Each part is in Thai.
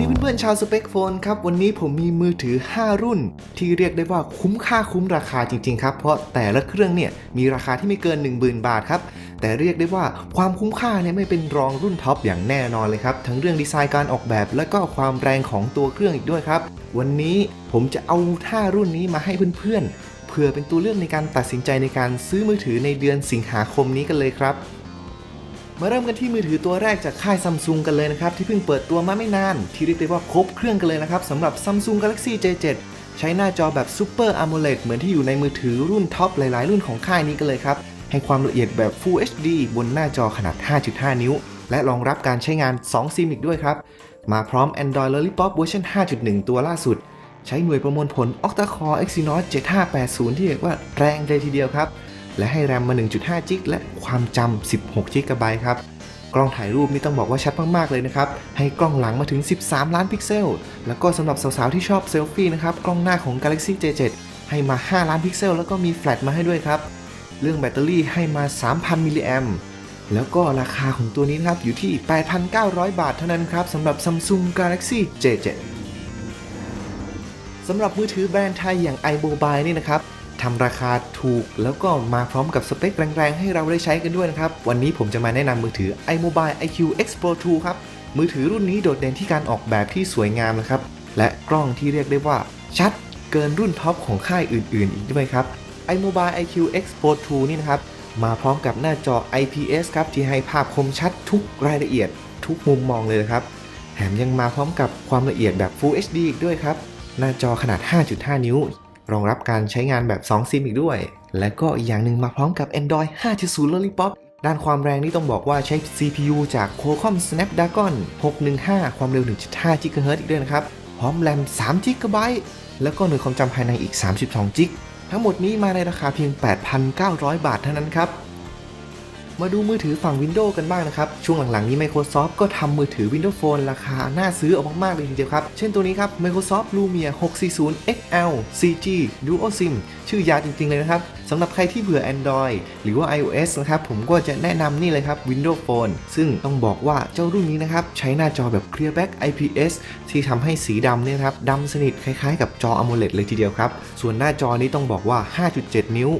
ดีเพื่อนๆชาวสเปคโฟนครับ วันนี้ผมมีมือถือ 5 รุ่น ที่เรียกได้ว่าคุ้มค่าคุ้มราคาจริงๆครับ เพราะแต่ละเครื่องเนี่ยมีราคาที่ไม่เกิน 1 0,000 บาทครับ แต่เรียกได้ว่าความคุ้มค่าเนี่ยไม่เป็นรองรุ่นท็อปอย่างแน่นอนเลยครับ ทั้งเรื่องดีไซน์การออกแบบ และก็ความแรงของตัวเครื่องอีกด้วยครับ วันนี้ผมจะเอา 5 รุ่นนี้มาให้เพื่อนๆเพื่อเป็นตัวเลือกในการตัดสินใจในการซื้อมือถือในเดือนสิงหาคมนี้กันเลยครับ มาเริ่มกันที่มือถือตัวแรกจากค่ายซัมซุงกันเลยนะครับ ที่เพิ่งเปิดตัวมาไม่นาน ที่เรียกได้ว่าครบเครื่องกันเลยนะครับสำหรับ Samsung Galaxy J7 ใช้หน้าจอแบบ Super AMOLED เหมือนที่อยู่ในมือถือรุ่นท็อปหลาย ๆ รุ่นของค่ายนี้กันเลยครับ ให้ความละเอียดแบบ Full HD บนหน้าจอขนาด 5.5 นิ้ว และรองรับการใช้งาน 2 ซิมอีกด้วยครับ มาพร้อม Android Lollipop เวอร์ชัน5.1 ตัวล่าสุด ใช้หน่วยประมวลผล Octa-core Exynos 7580 ที่เรียกว่าแรงเลยทีเดียวครับ และให้แรมมา 1.5 จิกและความจำ 16 จิกะไบต์ครับ กล้องถ่ายรูปนี่ต้องบอกว่าชัดมากๆเลยนะครับ ให้กล้องหลังมาถึง 13 ล้านพิกเซล แล้วก็สำหรับสาวๆที่ชอบเซลฟี่นะครับ กล้องหน้าของ Galaxy J7 ให้มา 5 ล้านพิกเซล แล้วก็มีแฟลชมาให้ด้วยครับ เรื่องแบตเตอรี่ให้มา 3,000 มิลลิแอมแล้วก็ราคาของตัวนี้นะครับอยู่ที่ 8,900 บาทเท่านั้นครับสำหรับ Samsung Galaxy J7 สำหรับมือถือแบรนด์ไทยอย่าง iMobile นี่นะครับ ทำราคาถูก แล้วก็มาพร้อมกับสเปคแรงๆ ให้เราได้ใช้กันด้วยนะครับ วันนี้ผมจะมาแนะนำมือถือ iMobile IQ X Pro 2 ครับ มือถือรุ่นนี้โดดเด่นที่การออกแบบที่สวยงามนะครับ และกล้องที่เรียกได้ว่า ชัดเกินรุ่นท็อปของค่ายอื่นๆ อีกด้วยครับ iMobile IQ X Pro 2 นี่นะครับ มาพร้อมกับหน้าจอ IPS ครับ ที่ให้ภาพคมชัดทุกรายละเอียด ทุกมุมมองเลยนะครับ แถมยังมาพร้อมกับความละเอียดแบบ Full HD อีกด้วยครับ หน้าจอขนาด 5.5 นิ้ว รองรับการใช้งานแบบ 2 ซิมอีกด้วย และก็อีกอย่างหนึ่งมาพร้อมกับ Android 5.0 Lollipop ด้านความแรงนี่ต้องบอกว่าใช้ CPU จาก Qualcomm Snapdragon 615 ความเร็ว 1.5 GHz อีกด้วยนะครับ พร้อมแรม3 GB แล้วก็หน่วยความจำภายในอีก 32 GB ทั้งหมดนี้มาในราคาเพียง 8,900 บาทเท่านั้นครับ มาดูมือถือฝั่ง Windows กันบ้างนะครับ ช่วงหลังๆนี้ Microsoft ก็ทำมือถือ Windows Phone ราคาน่าซื้อออกมากๆเลยทีเดียวครับ เช่นตัวนี้ครับ Microsoft Lumia 640 XL 4G Dual SIM ชื่อยาจริง ๆ เลยนะครับสำหรับใครที่เบื่อ Android หรือว่า iOS นะครับ ผมก็จะแนะนำนี่เลยครับ Windows Phone ซึ่งต้องบอกว่าเจ้ารุ่นนี้นะครับ ใช้หน้าจอแบบ Clear Back IPS ที่ทำให้สีดำเนี่ยครับดำสนิทคล้ายๆ กับจอ AMOLED เลยทีเดียวครับส่วนหน้าจอนี้ต้องบอกว่า 5.7 นิ้ว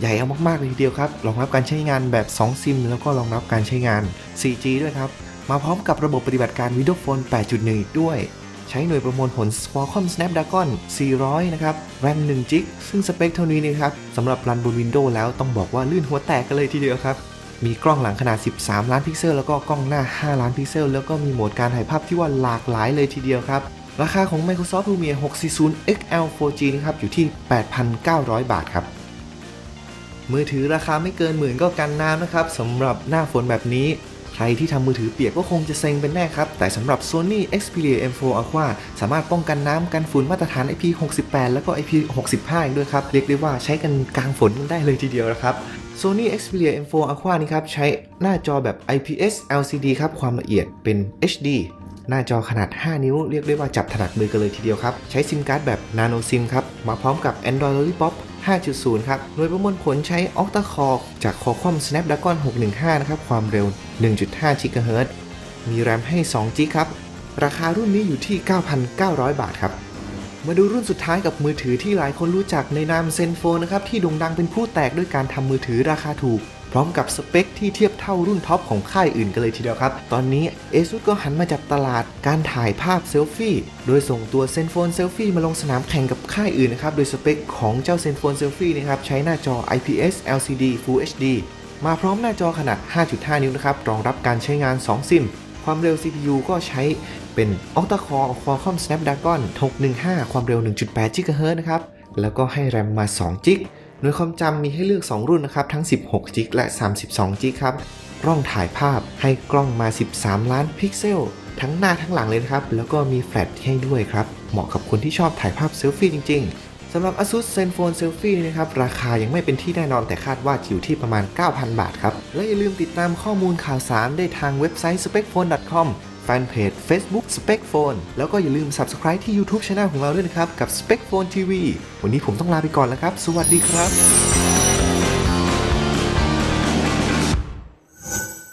ใหญ่เอามากๆเลยทีเดียวครับรองรับการใช้งานแบบ 2 ซิม แล้วก็รองรับการใช้งาน 4G ด้วยครับ มาพร้อมกับระบบปฏิบัติการ Windows Phone 8.1 อีกด้วย ใช้หน่วยประมวลผล Qualcomm Snapdragon 400 นะครับ RAM 1 g ซึ่งสเปคเท่านี้นะครับสำหรับรันบน Windows แล้วต้องบอกว่าลื่นหัวแตกกันเลยทีเดียวครับมีกล้องหลังขนาด 13 ล้านพิกเซล แล้วก็กล้องหน้า 5 ล้านพิกเซล แล้วก็มีโหมดการถ่ายภาพที่ว่าหลากหลายเลยทีเดียวครับ ราคาของ Microsoft Lumia 640 XL 4G นะครับ อยู่ที่ 8,900 บาทครับ มือถือราคาไม่เกินหมื่นก็กันน้ำนะครับสำหรับหน้าฝนแบบนี้ ใครที่ทำมือถือเปียกก็คงจะเซ็งเป็นแน่ครับ แต่สำหรับ Sony Xperia M4 Aqua สามารถป้องกันน้ำกันฝุ่นมาตรฐาน IP68 แล้วก็ IP65 อีกด้วยครับ เรียกได้ว่าใช้กันกลางฝนได้เลยทีเดียวนะครับ Sony Xperia M4 Aqua นี่ครับใช้หน้าจอแบบ IPS LCD ครับความละเอียดเป็น HD หน้าจอขนาด 5 นิ้ว เรียกได้ว่าจับถนัดมือกันเลยทีเดียวครับ ใช้ซิมการ์ดแบบ Nano SIM ครับ มาพร้อมกับ Android Lollipop 5.0 ครับโดยประมวลผลใช้ Octa Core จาก Qualcomm Snapdragon 615 นะครับ ความเร็ว 1.5 GHz มีแรมให้ 2 g ครับ ราคารุ่นนี้อยู่ที่ 9,900 บาทครับ มาดูรุ่นสุดท้ายกับมือถือที่หลายคนรู้จักในนามเซนโฟนะครับ ที่โด่งดังเป็นผู้แตกด้วยการทำมือถือราคาถูก พร้อมกับสเปคที่เทียบเท่ารุ่นท็อปของค่ายอื่นกันเลยทีเดียวครับ ตอนนี้ ASUS ก็หันมาจับตลาดการถ่ายภาพเซลฟี่ โดยส่งตัวเซนโฟนเซลฟี่มาลงสนามแข่งกับค่ายอื่นนะครับ โดยสเปคของเจ้าเซนโฟนเซลฟี่นะครับใช้หน้าจอ IPS LCD Full HD มาพร้อมหน้าจอขนาด 5.5 นิ้วนะครับ รองรับการใช้งาน 2 ซิม ความเร็ว CPU ก็ใช้เป็น Octa-core Qualcomm Snapdragon 615 ความเร็ว 1.8 GHz นะครับ แล้วก็ให้แรมมา2 g หน่วยความจำมีให้เลือก 2 รุ่นนะครับ ทั้ง 16 g และ 32 g ครับ กล้องถ่ายภาพให้กล้องมา 13 ล้านพิกเซล ทั้งหน้าทั้งหลังเลยนะครับ แล้วก็มีแฟลชให้ด้วยครับ เหมาะกับคนที่ชอบถ่ายภาพเซลฟี่จริง ๆสำหรับ ASUS ZenFone Selfie นะครับ ราคายังไม่เป็นที่แน่นอนแต่คาดว่าอยู่ที่ประมาณ 9,000 บาทครับ และอย่าลืมติดตามข้อมูลข่าวสารได้ทางเว็บไซต์ specphone.com ฟนเพจ Facebook Specphone แล้วก็อย่าลืม Subscribe ที่ YouTube Channel ของเราด้วยนะครับ กับ Specphone TV วันนี้ผมต้องลาไปก่อนแล้วครับ สวัสดีครับ